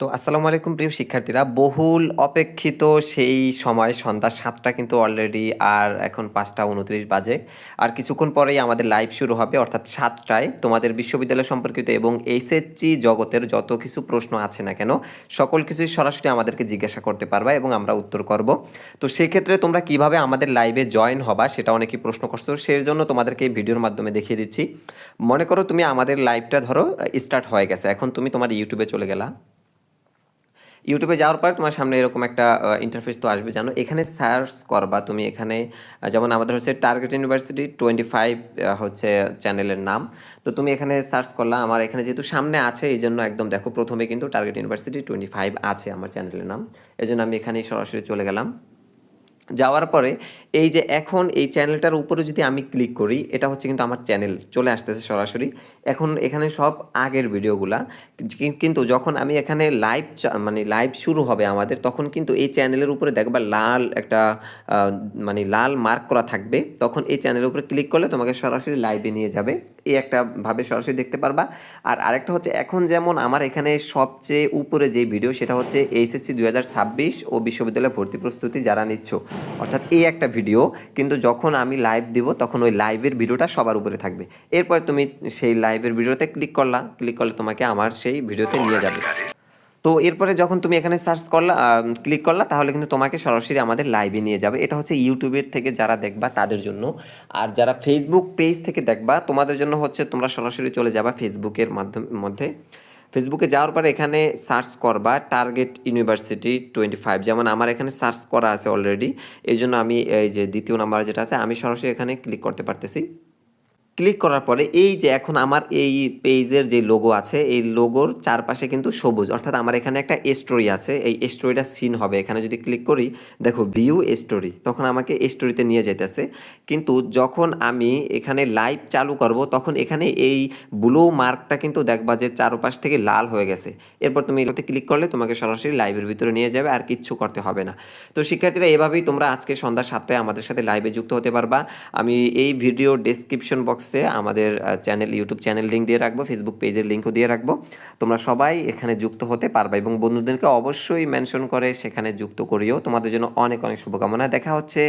তো আসসালামু আলাইকুম প্রিয় শিক্ষার্থীরা। বহুল অপেক্ষিত সেই সময় সন্ধ্যা সাতটা কিন্তু অলরেডি আর এখন পাঁচটা উনত্রিশ বাজে। আর কিছুক্ষণ পরেই আমাদের লাইভ শুরু হবে, অর্থাৎ সাতটায়। তোমাদের বিশ্ববিদ্যালয় সম্পর্কিত এবং এইচএসসি জগতের যত কিছু প্রশ্ন আছে না কেন, সকল কিছুই সরাসরি আমাদেরকে জিজ্ঞাসা করতে পারবা এবং আমরা উত্তর করব। তো সেক্ষেত্রে তোমরা কীভাবে আমাদের লাইভে জয়েন হবা সেটা অনেকেই প্রশ্ন করছ সেই জন্য তোমাদেরকে এই ভিডিওর মাধ্যমে দেখিয়ে দিচ্ছি। মনে করো তুমি আমাদের লাইভটা ধরো স্টার্ট হয়ে গেছে। এখন তুমি তোমার ইউটিউবে চলে গেলা। ইউটিউবে যাওয়ার পর তোমার সামনে এরকম একটা ইন্টারফেস তো আসবে জানো। এখানে সার্চ করবা তুমি এখানে যেমন আমাদের হচ্ছে টার্গেট ইউনিভার্সিটি টোয়েন্টি ফাইভ হচ্ছে চ্যানেলের নাম। তো তুমি এখানে সার্চ করলা, আমার এখানে যেহেতু সামনে আছে, এই জন্য একদম দেখো প্রথমে কিন্তু টার্গেট ইউনিভার্সিটি টোয়েন্টি ফাইভ আছে আমার চ্যানেলের নাম। এই জন্য আমি এখানেই সরাসরি চলে গেলাম। যাওয়ার পরে এই যে এখন এই চ্যানেলটার উপরে যদি আমি ক্লিক করি, এটা হচ্ছে কিন্তু আমার চ্যানেল, চলে আসতেছে সরাসরি। এখন এখানে সব আগের ভিডিওগুলা কিন্তু যখন আমি এখানে লাইভ মানে লাইভ শুরু হবে আমাদের, তখন কিন্তু এই চ্যানেলের উপরে দেখবা লাল একটা মানে লাল মার্ক করা থাকবে। তখন এই চ্যানেলের উপরে ক্লিক করলে তোমাকে সরাসরি লাইভে নিয়ে যাবে। এই একটা ভাবে সরাসরি দেখতে পারবা। আর আরেকটা হচ্ছে, এখন যেমন আমার এখানে সবচেয়ে উপরে যে ভিডিও সেটা হচ্ছে এইচএসসি দু হাজার ছাব্বিশ ও বিশ্ববিদ্যালয় ভর্তি প্রস্তুতি যারা নিচ্ছ অর্থাৎ এই একটা ভিডিও কিন্তু যখন আমি লাইভ দিব, তখন ওই লাইভের ভিডিওটা সবার উপরে থাকবে। এরপর তুমি সেই লাইভের ভিডিওতে ক্লিক করলা। ক্লিক করলে তোমাকে আমার সেই ভিডিওতে নিয়ে যাবে। তো এরপরে যখন তুমি এখানে সার্চ করলা ক্লিক করলা, তাহলে কিন্তু তোমাকে সরাসরি আমাদের লাইভে নিয়ে যাবে। এটা হচ্ছে ইউটিউবের থেকে যারা দেখবা তাদের জন্য। আর যারা ফেসবুক পেজ থেকে দেখবা, তোমাদের জন্য হচ্ছে তোমরা সরাসরি চলে যাবা ফেসবুকের মাধ্যম, মধ্যে। ফেসবুকে যাওয়ার পরে এখানে সার্চ করবা টার্গেট ইউনিভার্সিটি টোয়েন্টি ফাইভ যেমন আমার এখানে সার্চ করা আছে অলরেডি এই জন্য আমি এই যে দ্বিতীয় নাম্বার যেটা আছে, আমি সরাসরি এখানে ক্লিক করতে পারতেছি। ক্লিক করার পরে এই যে এখন আমার এই পেজের যে লোগো আছে, এই লোগোর চারপাশে কিন্তু সবুজ। অর্থাৎ আমার এখানে একটা স্টোরি আছে, এই স্টোরিটা সিন হবে। এখানে যদি ক্লিক করি, দেখো ভিউ স্টোরি তখন আমাকে স্টোরিতে নিয়ে যেতেছে কিন্তু যখন আমি এখানে লাইভ চালু করব, তখন এখানে এই ব্লু মার্কটা কিন্তু দেখবা যে চারপাশ থেকে লাল হয়ে গেছে। এরপর তুমি এটাতে ক্লিক করলে তোমাকে সরাসরি লাইভের ভিতরে নিয়ে যাবে, আর কিচ্ছু করতে হবে না। তো শিক্ষার্থীরা, এভাবেই তোমরা আজকে সন্ধ্যা সাতটায় আমাদের সাথে লাইভে যুক্ত হতে পারবা। আমি এই ভিডিও ডেসক্রিপশন বক্সে আমাদের চ্যানেল ইউটিউব চ্যানেল লিঙ্ক দিয়ে রাখব ফেসবুক পেজের লিঙ্কও দিয়ে রাখব। তোমরা সবাই এখানে যুক্ত হতে পারবে এবং বন্ধুদেরকে অবশ্যই মেনশন করে সেখানে যুক্ত করিও। তোমাদের জন্য অনেক অনেক শুভকামনা। দেখা হচ্ছে।